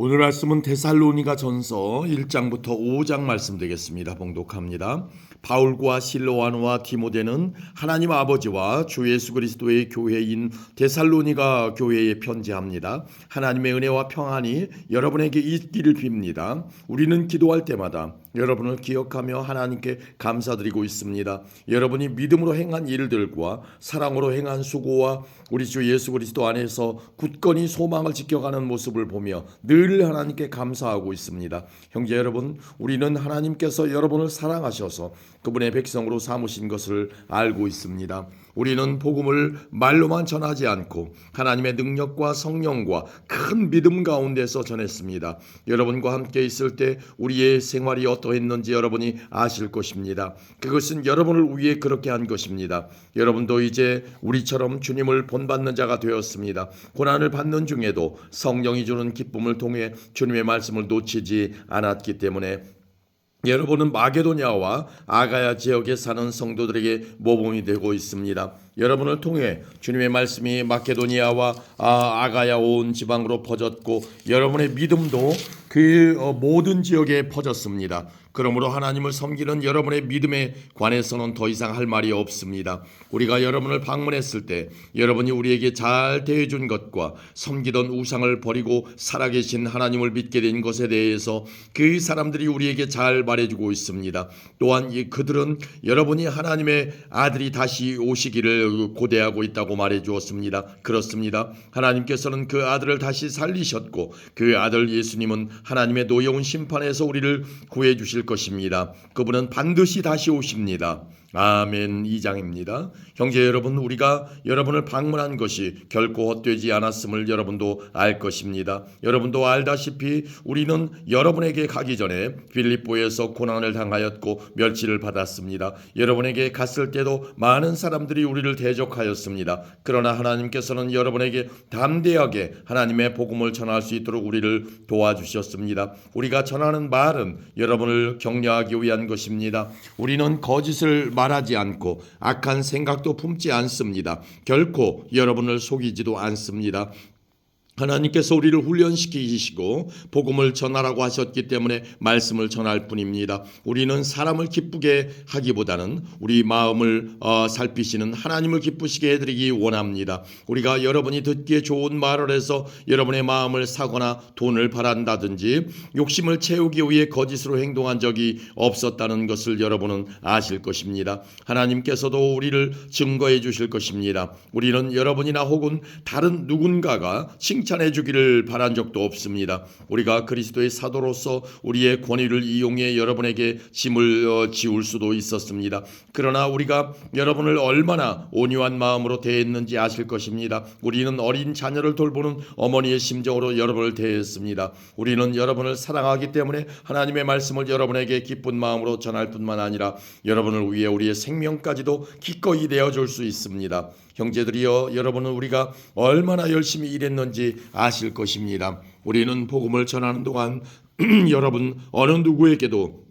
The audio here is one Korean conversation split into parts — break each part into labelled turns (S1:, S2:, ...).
S1: 오늘 말씀은 데살로니가 전서 1장부터 5장 말씀 되겠습니다. 봉독합니다. 바울과 실로아노와 디모데는 하나님 아버지와 주 예수 그리스도의 교회인 데살로니가 교회에 편지합니다. 하나님의 은혜와 평안이 여러분에게 있기를 빕니다. 우리는 기도할 때마다 여러분을 기억하며 하나님께 감사드리고 있습니다. 여러분이 믿음으로 행한 일들과 사랑으로 행한 수고와 우리 주 예수 그리스도 안에서 굳건히 소망을 지켜가는 모습을 보며 늘 하나님께 감사하고 있습니다. 형제 여러분, 우리는 하나님께서 여러분을 사랑하셔서 그분의 백성으로 삼으신 것을 알고 있습니다. 우리는 복음을 말로만 전하지 않고 하나님의 능력과 성령과 큰 믿음 가운데서 전했습니다. 여러분과 함께 있을 때 우리의 생활이 어떠했는지 여러분이 아실 것입니다. 그것은 여러분을 위해 그렇게 한 것입니다. 여러분도 이제 우리처럼 주님을 본받는 자가 되었습니다. 고난을 받는 중에도 성령이 주는 기쁨을 통해 주님의 말씀을 놓치지 않았기 때문에 여러분은 마게도냐와 아가야 지역에 사는 성도들에게 모범이 되고 있습니다. 여러분을 통해 주님의 말씀이 마케도니아와 아, 아가야 온 지방으로 퍼졌고 여러분의 믿음도 그 어, 모든 지역에 퍼졌습니다. 그러므로 하나님을 섬기는 여러분의 믿음에 관해서는 더 이상 할 말이 없습니다. 우리가 여러분을 방문했을 때 여러분이 우리에게 잘 대해준 것과 섬기던 우상을 버리고 살아계신 하나님을 믿게 된 것에 대해서 그 사람들이 우리에게 잘 말해주고 있습니다. 또한 이 그들은 여러분이 하나님의 아들이 다시 오시기를 고대하고 있다고 말해 주었습니다. 그렇습니다. 하나님께서는 그 아들을 다시 살리셨고 그 아들 예수님은 하나님의 노여운 심판에서 우리를 구해 주실 것입니다. 그분은 반드시 다시 오십니다. 아멘 2장입니다. 형제 여러분 우리가 여러분을 방문한 것이 결코 헛되지 않았음을 여러분도 알 것입니다. 여러분도 알다시피 우리는 여러분에게 가기 전에 빌립보에서 고난을 당하였고 멸치를 받았습니다. 여러분에게 갔을 때도 많은 사람들이 우리를 대적하였습니다. 그러나 하나님께서는 여러분에게 담대하게 하나님의 복음을 전할 수 있도록 우리를 도와주셨습니다. 우리가 전하는 말은 여러분을 격려하기 위한 것입니다. 우리는 거짓을 말하지 않고 악한 생각도 품지 않습니다. 결코 여러분을 속이지도 않습니다. 하나님께서 우리를 훈련시키시고 복음을 전하라고 하셨기 때문에 말씀을 전할 뿐입니다. 우리는 사람을 기쁘게 하기보다는 우리 마음을 어, 살피시는 하나님을 기쁘시게 해드리기 원합니다. 우리가 여러분이 듣기에 좋은 말을 해서 여러분의 마음을 사거나 돈을 바란다든지 욕심을 채우기 위해 거짓으로 행동한 적이 없었다는 것을 여러분은 아실 것입니다. 하나님께서도 우리를 증거해 주실 것입니다. 우리는 여러분이나 혹은 다른 누군가가 칭 칭찬해 주기를 바란 적도 없습니다. 우리가 그리스도의 사도로서 우리의 권위를 이용해 여러분에게 짐을 어, 지울 수도 있었습니다. 그러나 우리가 여러분을 얼마나 온유한 마음으로 대했는지 아실 것입니다. 우리는 어린 자녀를 돌보는 어머니의 심정으로 여러분을 대했습니다. 우리는 여러분을 사랑하기 때문에 하나님의 말씀을 여러분에게 기쁜 마음으로 전할 뿐만 아니라 여러분을 위해 우리의 생명까지도 기꺼이 내어줄 수 있습니다. 형제들이여 여러분은 우리가 얼마나 열심히 일했는지 아실 것입니다. 우리는 복음을 전하는 동안 여러분 어느 누구에게도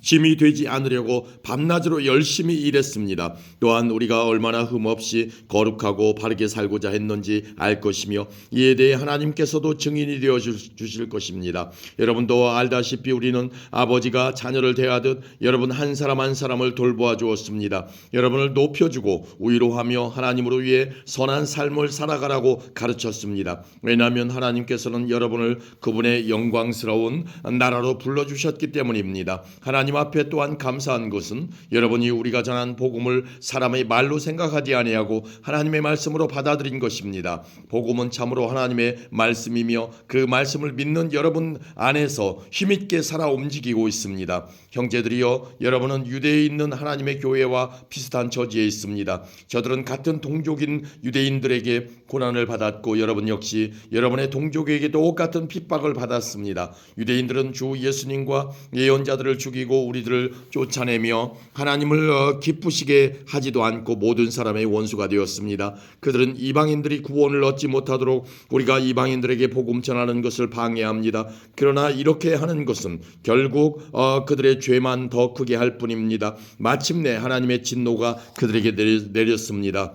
S1: 짐이 되지 않으려고 밤낮으로 열심히 일했습니다. 또한 우리가 얼마나 흠없이 거룩하고 바르게 살고자 했는지 알 것이며 이에 대해 하나님께서도 증인이 되어 주실 것입니다. 여러분도 알다시피 우리는 아버지가 자녀를 대하듯 여러분 한 사람 한 사람을 돌보아 주었습니다. 여러분을 높여주고 위로하며 하나님으로 위해 선한 삶을 살아가라고 가르쳤습니다. 왜냐하면 하나님께서는 여러분을 그분의 영광스러운 나라로 불러주셨기 때문입니다. 하나님 하나님 앞에 또한 감사한 것은 여러분이 우리가 전한 복음을 사람의 말로 생각하지 아니하고 하나님의 말씀으로 받아들인 것입니다. 복음은 참으로 하나님의 말씀이며 그 말씀을 믿는 여러분 안에서 힘있게 살아 움직이고 있습니다. 형제들이여 여러분은 유대에 있는 하나님의 교회와 비슷한 처지에 있습니다. 저들은 같은 동족인 유대인들에게 고난을 받았고 여러분 역시 여러분의 동족에게 똑같은 핍박을 받았습니다. 유대인들은 주 예수님과 예언자들을 죽이고 우리들을 쫓아내며 하나님을 어, 기쁘시게 하지도 않고 모든 사람의 원수가 되었습니다. 그들은 이방인들이 구원을 얻지 못하도록 우리가 이방인들에게 복음 전하는 것을 방해합니다. 그러나 이렇게 하는 것은 결국 어, 그들의 죄만 더 크게 할 뿐입니다. 마침내 하나님의 진노가 그들에게 내렸습니다.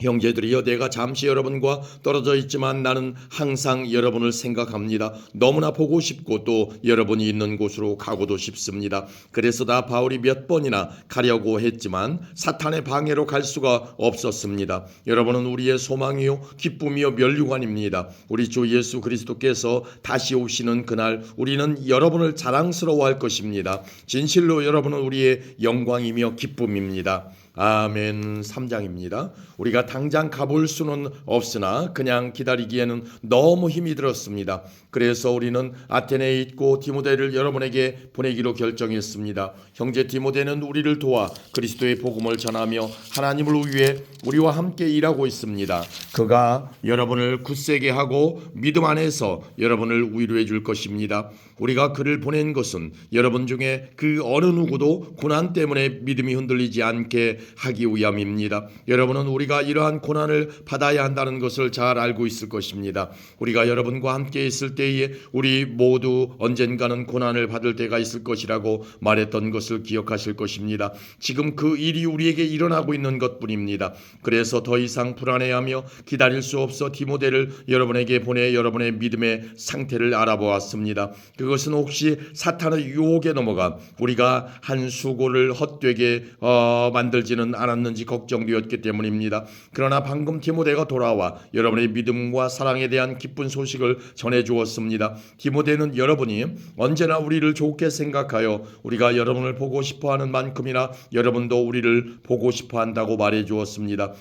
S1: 형제들이여 내가 잠시 여러분과 떨어져 있지만 나는 항상 여러분을 생각합니다. 너무나 보고 싶고 또 여러분이 있는 곳으로 가고도 싶습니다. 그래서 다 바울이 몇 번이나 가려고 했지만 사탄의 방해로 갈 수가 없었습니다. 여러분은 우리의 소망이요 기쁨이요 멸류관입니다. 우리 주 예수 그리스도께서 다시 오시는 그날 우리는 여러분을 자랑스러워할 것입니다. 진실로 여러분은 우리의 영광이며 기쁨입니다. 아멘 3장입니다. 우리가 당장 가볼 수는 없으나 그냥 기다리기에는 너무 힘이 들었습니다. 그래서 우리는 아테네에 있고 디모데를 여러분에게 보내기로 결정했습니다. 형제 디모데는 우리를 도와 그리스도의 복음을 전하며 하나님을 위해 우리와 함께 일하고 있습니다. 그가 여러분을 굳세게 하고 믿음 안에서 여러분을 위로해 줄 것입니다. 우리가 그를 보낸 것은 여러분 중에 그 어느 누구도 고난 때문에 믿음이 흔들리지 않게 하기 위함입니다. 여러분은 우리가 이러한 고난을 받아야 한다는 것을 잘 알고 있을 것입니다. 우리가 여러분과 함께 있을 때에 우리 모두 언젠가는 고난을 받을 때가 있을 것이라고 말했던 것을 기억하실 것입니다. 지금 그 일이 우리에게 일어나고 있는 것뿐입니다. 그래서 더 이상 불안해하며 기다릴 수 없어 디모데를 여러분에게 보내 여러분의 믿음의 상태를 알아보았습니다. 그것은 혹시 사탄의 유혹에 넘어가 우리가 한 수고를 헛되게 어, 만들지는 않았는지 걱정되었기 때문입니다. 그러나 방금 디모데가 돌아와 여러분의 믿음과 사랑에 대한 기쁜 소식을 전해 주었습니다. 디모데는 여러분이 언제나 우리를 좋게 생각하여 우리가 여러분을 보고 싶어 하는 만큼이나 여러분도 우리를 보고 싶어 한다고 말해 주었습니다.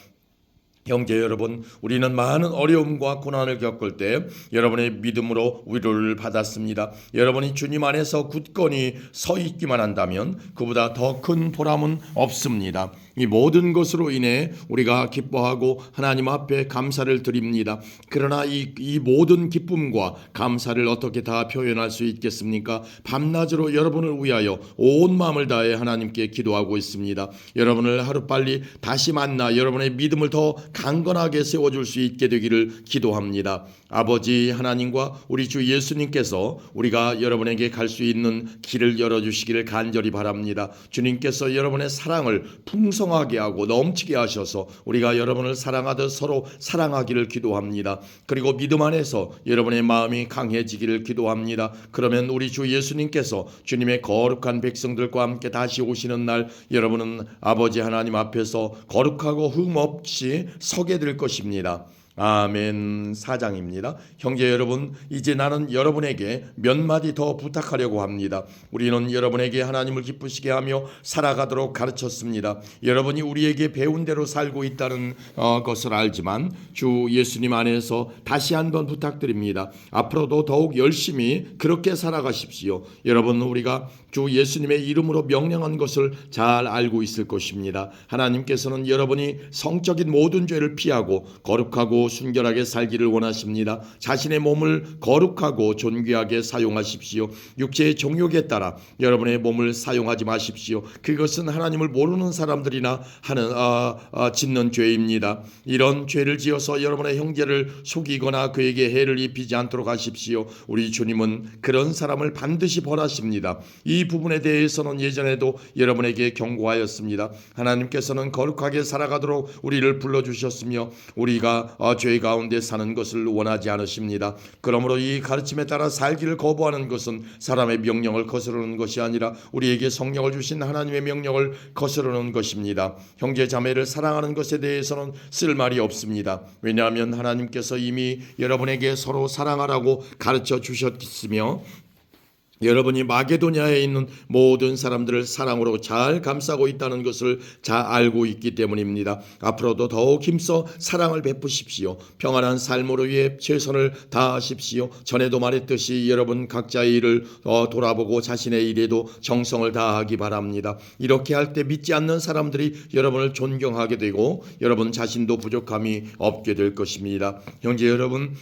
S1: 형제 여러분, 우리는 많은 어려움과 고난을 겪을 때 여러분의 믿음으로 위로를 받았습니다. 여러분이 주님 안에서 굳건히 서 있기만 한다면 그보다 더 큰 보람은 없습니다. 이 모든 것으로 인해 우리가 기뻐하고 하나님 앞에 감사를 드립니다. 그러나 이, 이 모든 기쁨과 감사를 어떻게 다 표현할 수 있겠습니까? 밤낮으로 여러분을 위하여 온 마음을 다해 하나님께 기도하고 있습니다. 여러분을 하루빨리 다시 만나 여러분의 믿음을 더 강건하게 세워줄 수 있게 되기를 기도합니다. 아버지 하나님과 우리 주 예수님께서 우리가 여러분에게 갈 수 있는 길을 열어주시기를 간절히 바랍니다. 주님께서 여러분의 사랑을 풍성 하게 하고 넘치게 하셔서 우리가 여러분을 사랑하듯 서로 사랑하기를 기도합니다. 그리고 믿음 안에서 여러분의 마음이 강해지기를 기도합니다. 그러면 우리 주 예수님께서 주님의 거룩한 백성들과 함께 다시 오시는 날 여러분은 아버지 하나님 앞에서 거룩하고 흠 없이 서게 될 것입니다. 아멘 사장입니다. 형제 여러분, 이제 나는 여러분에게 몇 마디 더 부탁하려고 합니다. 우리는 여러분에게 하나님을 기쁘시게 하며 살아가도록 가르쳤습니다. 여러분이 우리에게 배운 대로 살고 있다는 어, 것을 알지만 주 예수님 안에서 다시 한번 부탁드립니다. 앞으로도 더욱 열심히 그렇게 살아가십시오. 여러분 우리가 주 예수님의 이름으로 명령한 것을 잘 알고 있을 것입니다. 하나님께서는 여러분이 성적인 모든 죄를 피하고 거룩하고 순결하게 살기를 원하십니다. 자신의 몸을 거룩하고 존귀하게 사용하십시오. 육체의 정욕에 따라 여러분의 몸을 사용하지 마십시오. 그것은 하나님을 모르는 사람들이나 하는 아, 아, 짓는 죄입니다. 이런 죄를 지어서 여러분의 형제를 속이거나 그에게 해를 입히지 않도록 하십시오. 우리 주님은 그런 사람을 반드시 벌하십니다. 이 부분에 대해서는 예전에도 여러분에게 경고하였습니다. 하나님께서는 거룩하게 살아가도록 우리를 불러주셨으며 우리가 어, 죄 가운데 사는 것을 원하지 않으십니다. 그러므로 이 가르침에 따라 살기를 거부하는 것은 사람의 명령을 거스르는 것이 아니라 우리에게 성령을 주신 하나님의 명령을 거스르는 것입니다. 형제 자매를 사랑하는 것에 대해서는 쓸 말이 없습니다. 왜냐하면 하나님께서 이미 여러분에게 서로 사랑하라고 가르쳐 주셨으며 여러분이 마게도냐에 있는 모든 사람들을 사랑으로 잘 감싸고 있다는 것을 잘 알고 있기 때문입니다. 앞으로도 더욱 힘써 사랑을 베푸십시오. 평안한 삶으로 위해 최선을 다하십시오. 전에도 말했듯이 여러분 각자의 일을 어, 돌아보고 자신의 일에도 정성을 다하기 바랍니다. 이렇게 할 때 믿지 않는 사람들이 여러분을 존경하게 되고 여러분 자신도 부족함이 없게 될 것입니다. 형제 여러분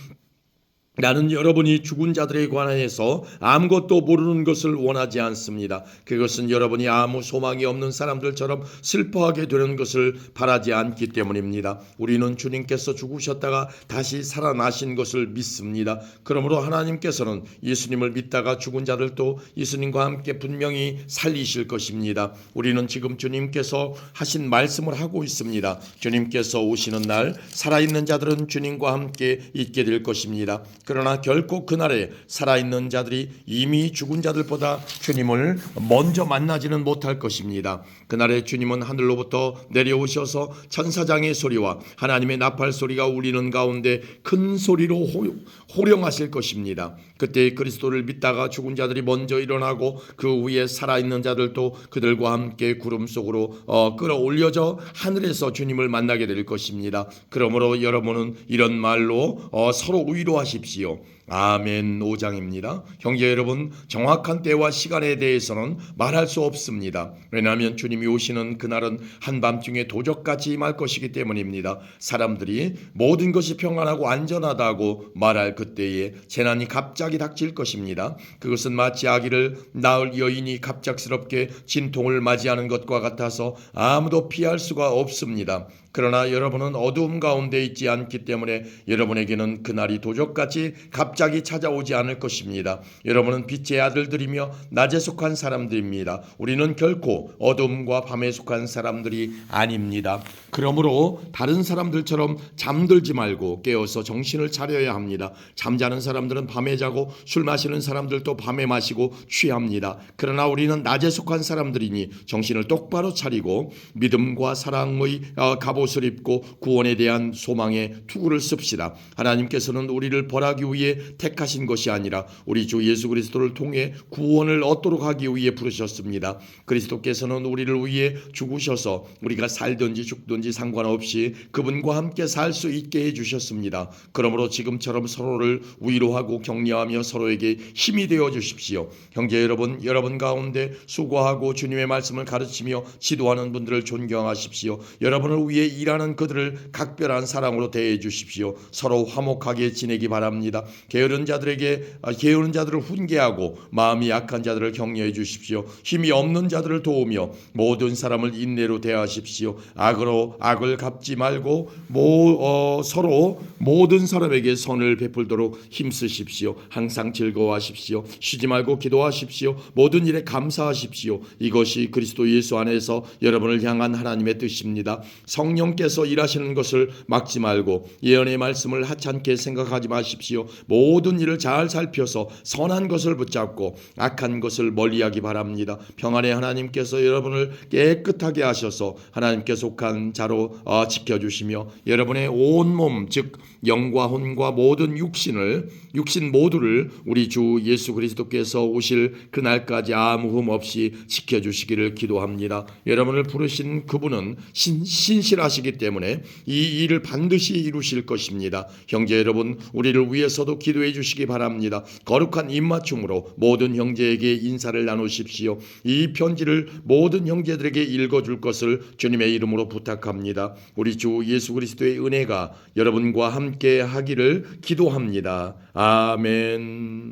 S1: 나는 여러분이 죽은 자들에 관하여서 아무것도 모르는 것을 원하지 않습니다. 그것은 여러분이 아무 소망이 없는 사람들처럼 슬퍼하게 되는 것을 바라지 않기 때문입니다. 우리는 주님께서 죽으셨다가 다시 살아나신 것을 믿습니다. 그러므로 하나님께서는 예수님을 믿다가 죽은 자들도 예수님과 함께 분명히 살리실 것입니다. 우리는 지금 주님께서 하신 말씀을 하고 있습니다. 주님께서 오시는 날 살아있는 자들은 주님과 함께 있게 될 것입니다. 그러나 결코 그날에 살아있는 자들이 이미 죽은 자들보다 주님을 먼저 만나지는 못할 것입니다. 그날에 주님은 하늘로부터 내려오셔서 천사장의 소리와 하나님의 나팔 소리가 울리는 가운데 큰 소리로 호, 호령하실 것입니다. 그때 그리스도를 믿다가 죽은 자들이 먼저 일어나고 그 위에 살아있는 자들도 그들과 함께 구름 속으로 어, 끌어올려져 하늘에서 주님을 만나게 될 것입니다. 그러므로 여러분은 이런 말로 어, 서로 위로하십시오. 아멘 5장입니다. 형제 여러분, 정확한 때와 시간에 대해서는 말할 수 없습니다. 왜냐하면 주님이 오시는 그날은 한밤중에 도적같이 임할 것이기 때문입니다. 사람들이 모든 것이 평안하고 안전하다고 말할 그때에 재난이 갑자기 닥칠 것입니다. 그것은 마치 아기를 낳을 여인이 갑작스럽게 진통을 맞이하는 것과 같아서 아무도 피할 수가 없습니다. 그러나 여러분은 어두움 가운데 있지 않기 때문에 여러분에게는 그날이 도적같이 갑자기 찾아오지 않을 것입니다. 여러분은 빛의 아들들이며 낮에 속한 사람들입니다. 우리는 결코 어둠과 밤에 속한 사람들이 아닙니다. 그러므로 다른 사람들처럼 잠들지 말고 깨어서 정신을 차려야 합니다. 잠자는 사람들은 밤에 자고 술 마시는 사람들도 밤에 마시고 취합니다. 그러나 우리는 낮에 속한 사람들이니 정신을 똑바로 차리고 믿음과 사랑의 어, 갑 옷을 입고 구원에 대한 소망에 투구를 씁시다. 하나님께서는 우리를 벌하기 위해 택하신 것이 아니라 우리 주 예수 그리스도를 통해 구원을 얻도록 하기 위해 부르셨습니다. 그리스도께서는 우리를 위해 죽으셔서 우리가 살든지 죽든지 상관없이 그분과 함께 살 수 있게 해 주셨습니다. 그러므로 지금처럼 서로를 위로하고 격려하며 서로에게 힘이 되어 주십시오. 형제 여러분, 여러분 가운데 수고하고 주님의 말씀을 가르치며 지도하는 분들을 존경하십시오. 여러분을 위해 일하는 그들을 각별한 사랑으로 대해 주십시오. 서로 화목하게 지내기 바랍니다. 게으른 자들에게 아, 게으른 자들을 훈계하고 마음이 약한 자들을 격려해 주십시오. 힘이 없는 자들을 도우며 모든 사람을 인내로 대하십시오. 악으로 악을 갚지 말고 모, 어, 서로 모든 사람에게 선을 베풀도록 힘쓰십시오. 항상 즐거워하십시오. 쉬지 말고 기도하십시오. 모든 일에 감사하십시오. 이것이 그리스도 예수 안에서 여러분을 향한 하나님의 뜻입니다. 성령 께서 일하시는 것을 막지 말고 예언의 말씀을 하찮게 생각하지 마십시오. 모든 일을 잘 살펴서 선한 것을 붙잡고 악한 것을 멀리하기 바랍니다. 평안의 하나님께서 여러분을 깨끗하게 하셔서 하나님께 속한 자로 어, 지켜주시며 여러분의 온 몸 즉 영과 혼과 모든 육신을 육신 모두를 우리 주 예수 그리스도께서 오실 그날까지 아무 흠 없이 지켜주시기를 기도합니다. 여러분을 부르신 그분은 신, 신실 하시기 때문에 이 일을 반드시 이루실 것입니다. 형제 여러분, 우리를 위해서도 기도해 주시기 바랍니다. 거룩한 입맞춤으로 모든 형제에게 인사를 나누십시오. 이 편지를 모든 형제들에게 읽어줄 것을 주님의 이름으로 부탁합니다. 우리 주 예수 그리스도의 은혜가 여러분과 함께 하기를 기도합니다. 아멘.